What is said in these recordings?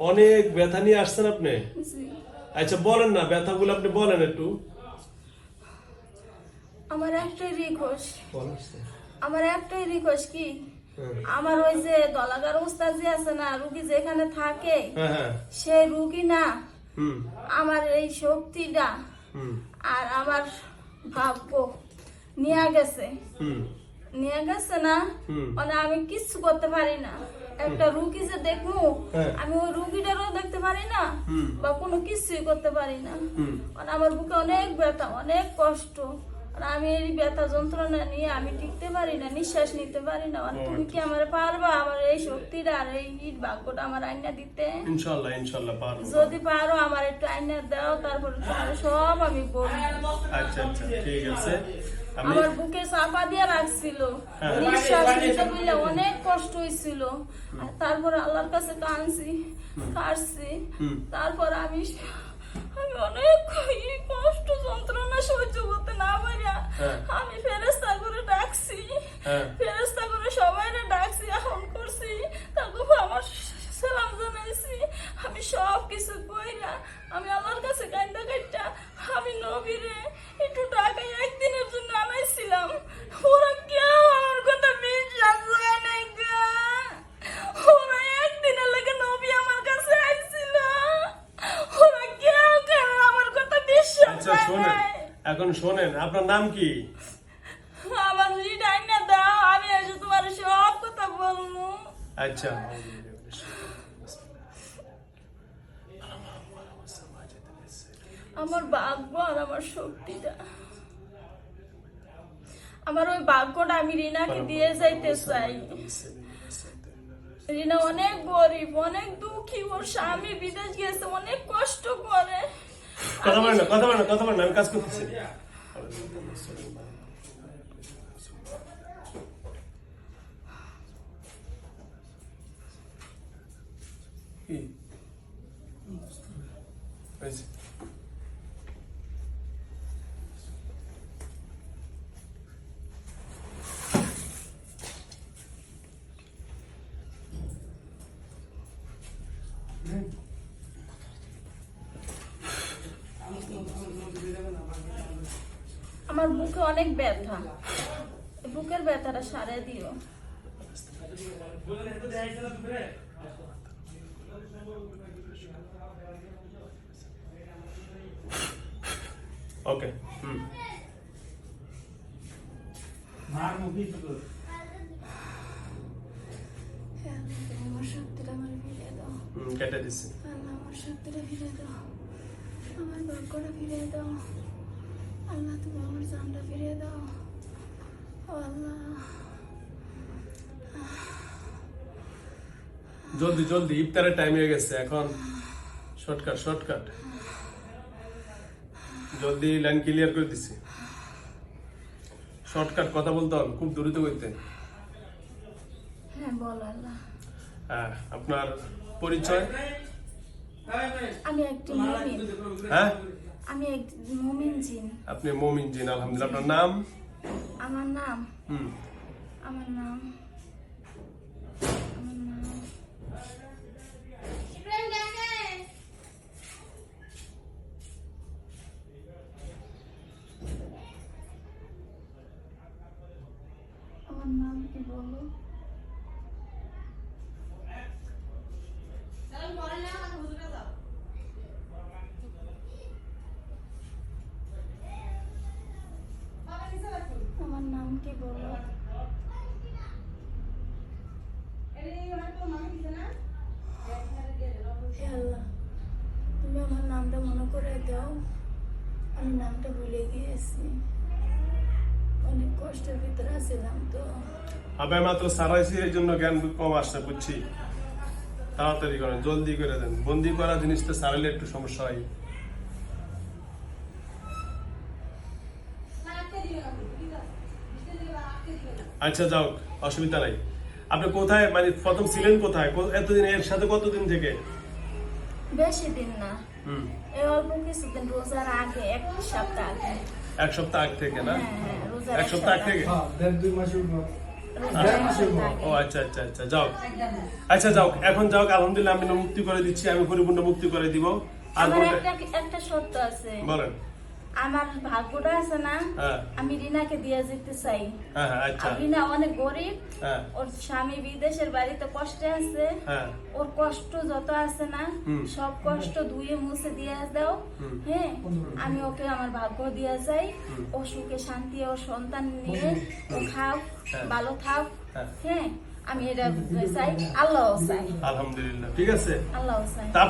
অনেক ব্যথা নিয়ে আসছেন আপনি? আচ্ছা বলেন না ব্যথাগুলো আপনি বলেন একটু। আমার একটাই রিকোয়েস্ট আমার একটাই রিকোয়েস্ট কি? হ্যাঁ। আমার ওই যে দলাগার ওস্তাদ যে আছে না রুগী যেখানে থাকে হ্যাঁ হ্যাঁ। সেই রুগী না আমার এই শক্তিটা আর আমার ভাগ্য নিয়ে গেছে। হুম। নিয়ে গেছে না মানে আমি কিচ্ছু করতে পারি না। একটা রুগী যে দেখব হ্যাঁ। আমি ওই রুগীটারও দেখতে পারি না বা কোনো কিছুই করতে পারি না। মানে আমার বুকে অনেক ব্যথা অনেক কষ্ট। আর আমি এই ব্যথা যন্ত্রণা নিয়ে আমি টিকতে পারি না নিঃশ্বাস নিতে পারি না। আর তুমি কি আমার পারবা? আমার এই শক্তিটা আর এই ইট ভাগ্যটা আমার আইনা দিতে? পারব। যদি পারো আমার একটু আইনা দাও তারপর সব আমি বলব। আচ্ছা আচ্ছা ঠিক আছে। আমার বুকে চাপা দিয়ে রাখছিল। হ্যাঁ। নিঃশ্বাস নিতে বললে অনেক কষ্ট হয়েছিল তারপর আল্লাহর কাছে কাঁদছি কাটছি তারপর আমি আমি অনেক কষ্ট যন্ত্রণা সহ্য করতে না পারিয়া হ্যাঁ। আমি ফেরেস্তা করে ডাকছি। হ্যাঁ। ফেরেস্তা করে সবাই ডাকছি এখন করছি। তারপর আমার সালাম জানাইছি আমি সব কিছু কইরা আমি আল্লাহর কাছে কান্দা কাইটা আমি নবীরে একটু আনাইছিলাম ওরা কেউ আমার কথা বিশ্বাস করে। ওরা একদিনের লেগে নবী আমার কাছে আইছিল ওরা কেউ কেন আমার কথা বিশ্বাস আচ্ছা করে এখন শোনেন, আপনার নাম কি আমার লিডাই না দাও আমি এসে তোমার সব কথা বলব আচ্ছা আমার ভাগ্য আর আমার শক্তিটা আমার ওই ভাগ্যটা আমি রিনাকে দিয়ে যাইতে চাই রিনা অনেক গরিব অনেক দুঃখী ওর স্বামী বিদেশ গেছে অনেক কষ্ট করে কথা বলেন না কথা বলেন না কথা বলেন না আমি কাজ করতেছি কি? হয়েছে? আমার বুকে অনেক ব্যথা। বুকের ব্যথাটা সারে দিও। ওকে হুম। দাও। হুম, কেটে দিচ্ছি আমার শক্তিটা ফিরে দাও। আমার ভাগ্যটা ফিরে দাও। আল্লাহ তুমি আমার জানটা ফিরে দাও আল্লাহ জলদি জলদি ইফতারের টাইম হয়ে গেছে এখন শর্টকাট শর্টকাট জলদি লাইন ক্লিয়ার করে দিছি। শর্টকাট কথা বলতে হবে খুব দ্রুত করতে। হ্যাঁ হ্যাঁ আপনার পরিচয়? আমি একটি হ্যাঁ? আমি এক মুমিন জিন। আপনি মমিন জিন আলহামদুলিল্লাহ। আপনার নাম? আমার নাম? হুম। আমার নাম? আমার নাম? আমার নাম কি বলো আমার নাম কি বলো তুমি আমার নামটা মনে করে দাও। আমি নামটা ভুলে গিয়েছি। অনেক কষ্টের ভিতরে তো। মাত্র সারাইছি এই জন্য জ্ঞান কম আসছে, বুঝছি? তাড়াতাড়ি করেন, জলদি করে দেন। বন্দি করা জিনিসটা সারাইলে একটু সমস্যা হয়। আচ্ছা যাও, অসুবিধা নাই। আপনি কোথায় মানে প্রথম ছিলেন কোথায়? এতদিন এর সাথে কতদিন থেকে? বেশি দিন না। এই অল্প কিছুদিন রোজার আগে এক সপ্তাহ আগে। এক সপ্তাহ আগ থেকে না? হ্যাঁ হ্যাঁ এক সপ্তাহ আগ থেকে হ্যাঁ দুই মাসের মাসের ও আচ্ছা আচ্ছা আচ্ছা যাও। আচ্ছা যাও এখন যাও আলহামদুলিল্লাহ আমি মুক্তি করে দিচ্ছি আমি পরিপূর্ণ মুক্তি করে দিব। আর একটা একটা সত্য আছে। বলেন। আমার ভাগ্যটা আছে না হ্যাঁ। আমি রিনাকে দিয়ে যেতে চাই। হ্যাঁ হ্যাঁ আচ্ছা। রিনা অনেক গরিব ওর স্বামী বিদেশের বাড়িতে কষ্টে আছে ওর কষ্ট যত আছে না সব কষ্ট ধুয়ে মুছে দিয়ে দাও। হ্যাঁ আমি ওকে আমার ভাগ্য দিয়ে যাই। ও সুখে শান্তি ও সন্তান নিয়ে ও খাও। ভালো থাক। হ্যাঁ। আমি এটা চাই আল্লাহ চাই। আলহামদুলিল্লাহ ঠিক আছে? আল্লাহ চাই। তার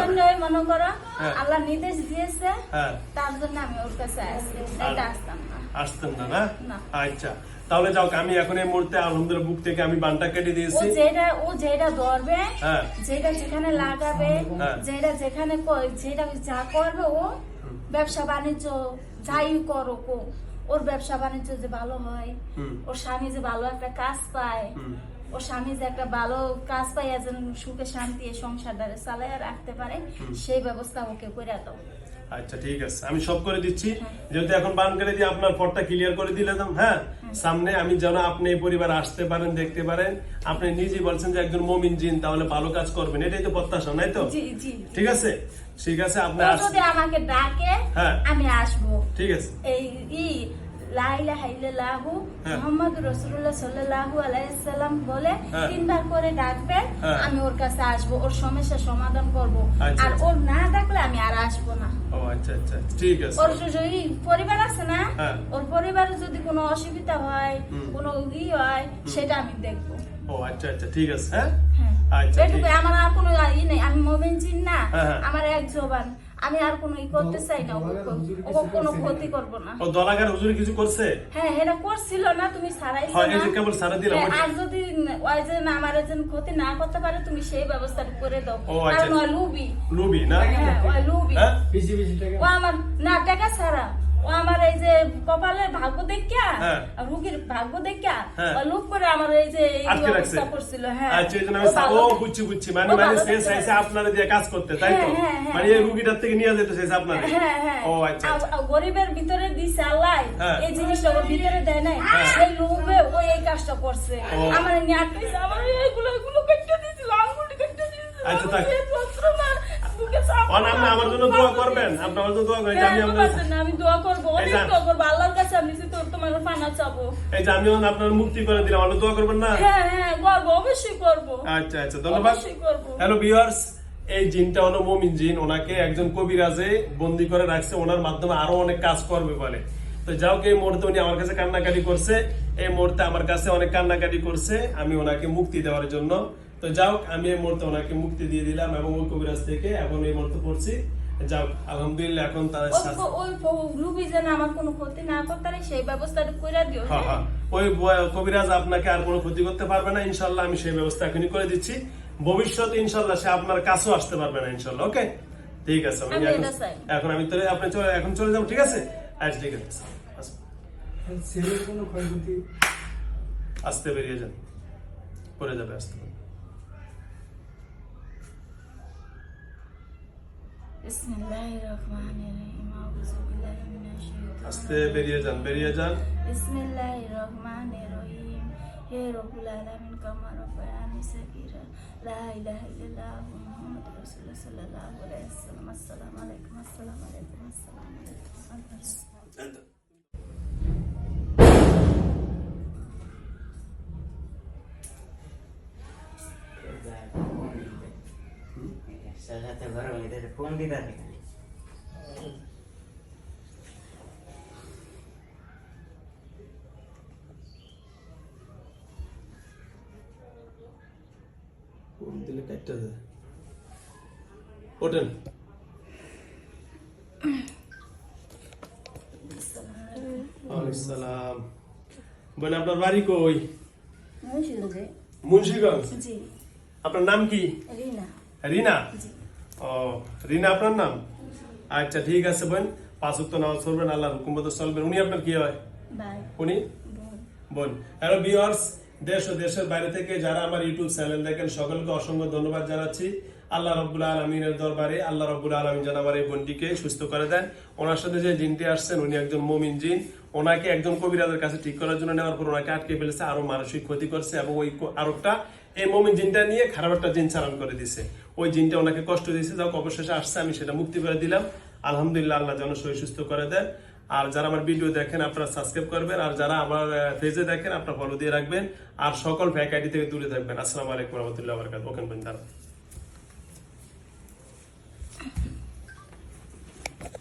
জন্য মনে করো হ্যাঁ। আল্লাহ নির্দেশ দিয়েছে হ্যাঁ। তার জন্য আমি ওর কাছে আসছি। এটা আসতাম না। না। আচ্ছা তাহলে যাও আমি এখন এই মুহূর্তে আলহামদুলিল্লাহ বুক থেকে আমি বানটা কেটে ও দিয়েছি যেটা ও যেটা ধরবে হ্যাঁ। যেটা যেখানে লাগাবে। যেটা যেখানে যেটা যা করবে ও ব্যবসা বাণিজ্য যাই করো কো ওর ব্যবসা বাণিজ্য যে ভালো হয় ওর স্বামী যে ভালো একটা কাজ পায় ওর স্বামী যে একটা ভালো কাজ পায় যেন সুখে শান্তি এই সংসারটারে চালাইয়া রাখতে পারে সেই ব্যবস্থা ওকে করে দাও। আচ্ছা ঠিক আছে। আমি সব করে দিচ্ছি। যেহেতু এখন বান করে দিয়ে আপনার পথটা ক্লিয়ার করে দিলাম হ্যাঁ? সামনে আমি যেন আপনি এই পরিবার আসতে পারেন দেখতে পারেন। আপনি নিজেই বলছেন যে একজন মমিন জিন তাহলে ভালো কাজ করবেন। এটাই তো প্রত্যাশা নাই তো? জি জি ঠিক আছে? ঠিক আছে আপনি ও যদি আমাকে ডাকে হ্যাঁ। আমি আসব। ঠিক আছে। এই ই লাইলা হাইলাল্লাহু। মুহাম্মদ রাসূলুল্লাহ সাল্লাল্লাহু আলাইহি সাল্লাম বলে। তিনবার করে ডাকবে। আমি ওর কাছে আসব ওর সমস্যা সমাধান করব। আর। ওর না ডাকলে আমি আর আসব না। ও ঠিক আছে। ওর যদি পরিবার আছে না? হ্যাঁ। ওর পরিবারে যদি কোনো অসুবিধা হয় কোনো ই হয় সেটা আমি দেখব। ও আচ্ছা আচ্ছা। ঠিক আছে হ্যাঁ? হ্যাঁ। আচ্ছা আমার আর কোনো ই নেই। আমি মোমেন চিন না। আমার এক জবান। আমি আর কোনো ই করতে চাই না ও ওকে কোনো ক্ষতি করব না। ও দলাগার হুজুর কিছু করছে? হ্যাঁ এটা করছিল না তুমি সারাই হ্যাঁ এই না। যে কেবল সারা দিলাম হ্যাঁ, আর যদি ওই যে না আমার যেন ক্ষতি না করতে পারে তুমি সেই ব্যবস্থা করে দাও। ও, আচ্ছা। কারণ ওই লুবি। লুবি না? হ্যাঁ ওই লুবি। হ্যাঁ? বেশি বেশি টাকা। ও আমার না টাকা ছাড়া। ও আমার এই যে কপালের ভাগ্য দেখিয়া হ্যাঁ। রুগীর ভাগ্য দেখিয়া হ্যাঁ। লুক করে আমার এই যে ব্যবস্থা করছিল হ্যাঁ। আচ্ছা ও আমি ও বুঝছি বুঝছি। মানে মানে সে চাইছে আপনারা দিয়ে কাজ করতে তাই তো? হ্যাঁ, মানে এই রুগীটার থেকে নিয়ে যেতে চাইছে আপনারা? হ্যাঁ হ্যাঁ। ও আচ্ছা আচ্ছা। গরিবের ভিতরে দিছে আল্লাহ। এই জিনিসটা ওর ভিতরে দেয় নাই। সেই লোভে ও এই কাজটা করছে। আমার নিয়ে আটকাইছে আমার এইগুলো এগুলো কেটে দিয়েছিল আঙ্গুলি কেটে দিয়েছিল আচ্ছা, আপনি আমার জন্য দোয়া করবেন। আপনি আমার জন্য দোয়া করেন এই যে আমি হ্যাঁ, আপনার আমি দোয়া করব অনেক দোয়া করব আল্লাহর কাছে আমি যে তোর তোমার ফানা চাবো। এই যে আমি আপনার মুক্তি করে দিলাম আপনি দোয়া করবেন না? হ্যাঁ হ্যাঁ করব অবশ্যই করব। আচ্ছা আচ্ছা ধন্যবাদ। অবশ্যই করব। হ্যালো ভিউয়ার্স এই জিনটা হলো মমিন জিন ওনাকে একজন কবিরাজে বন্দি করে রাখছে ওনার মাধ্যমে আরও অনেক কাজ করবে বলে। তো যাও এই মুহূর্তে উনি আমার কাছে কান্নাকাটি করছে এই মুহূর্তে আমার কাছে অনেক কান্নাকাটি করছে আমি ওনাকে মুক্তি দেওয়ার জন্য তো যাও আমি এই মুহূর্তে ওনাকে মুক্তি দিয়ে দিলাম এবং ওই কবিরাজ থেকে এখন এই মুহূর্তে পড়ছি। যাও আলহামদুলিল্লাহ এখন ওই ওই রুবি যেন আমার কোনো ক্ষতি না করতে পারে সেই ব্যবস্থাটা করে দিও হ্যাঁ, হ্যাঁ? হ্যাঁ। ওই কবিরাজ আপনাকে আর কোনো ক্ষতি করতে পারবে না ইনশাল্লাহ আমি সেই ব্যবস্থা এখনই করে দিচ্ছি। ভবিষ্যতে ইনশাল্লাহ সে আপনার কাছেও আসতে পারবে না ইনশাল্লাহ ওকে? ঠিক আছে এখন- আমি চলে আপনি চলে এখন চলে যাব ঠিক আছে? আচ্ছা ঠিক আছে আস- ছেলের কোনো ক্ষয়ক্ষতি? আস্তে বেরিয়ে যান। পরে যাবে আসতে বিসমিল্লাহির রহমানির রহিম আউযু বিল্লাহি মিনাশ শাইতানির আস্তে বেরিয়ে যান বেরিয়ে যান। বিসমিল্লাহির রহমানির রহিম হে রব্বুল আলামিন কামা রব্বায়ানি সাগীরা লা ইলাহা ইল্লাল্লাহ মুহাম্মাদুর রাসূলুল্লাহ সাল্লাল্লাহু আলাইহি ওয়াসাল্লাম আসসালামু আলাইকুম আসসালামু আলাইকুম আসসালামু আলাইকুম ওয়ালাইকুম সালাম। বোন আপনার বাড়ি কই? মুন্সিগঞ্জ। আপনার নাম কি? রিনা। রিনা? ও রিনা আপনার নাম? আচ্ছা ঠিক আছে বোন। পাঁচ উক্ত নামাজ পড়বেন আল্লাহর হুকুম মতো চলবেন উনি আপনার কি হয়? উনি? বোন। হ্যালো ভিউয়ার্স দেশ ও দেশের বাইরে থেকে যারা আমার ইউটিউব চ্যানেল দেখেন সকলকে অসংখ্য ধন্যবাদ জানাচ্ছি। আল্লাহ রব্বুল আলমিনের দরবারে আল্লাহ রব্বুল আলমিন যেন আমার এই বোনটিকে সুস্থ করে দেন। ওনার সাথে যে জিনটি আসছেন উনি একজন মমিন জিন। ওনাকে একজন কবিরাজের কাছে ঠিক করার জন্য নেওয়ার পর ওনাকে আটকে ফেলেছে আরও মানসিক ক্ষতি করছে এবং ওই আরোপটা এই মমিন জিনটা নিয়ে খারাপ একটা জিন চালান করে দিছে। ওই জিনটা ওনাকে কষ্ট দিয়েছে যাও অবশেষে আসছে, আমি সেটা মুক্তি করে দিলাম। আলহামদুলিল্লাহ, আল্লাহ যেন শরীর সুস্থ করে দেন। আর যারা আমার ভিডিও দেখেন, আপনারা সাবস্ক্রাইব করবেন। আর যারা আমার ফেজে দেখেন, আপনারা ফলো দিয়ে রাখবেন। আর সকল ফ্যাক আইডি থেকে দূরে থাকবেন। আসসালামু আলাইকুম রহমতুল্লাহ বরকাত ওকেন বন্ধারা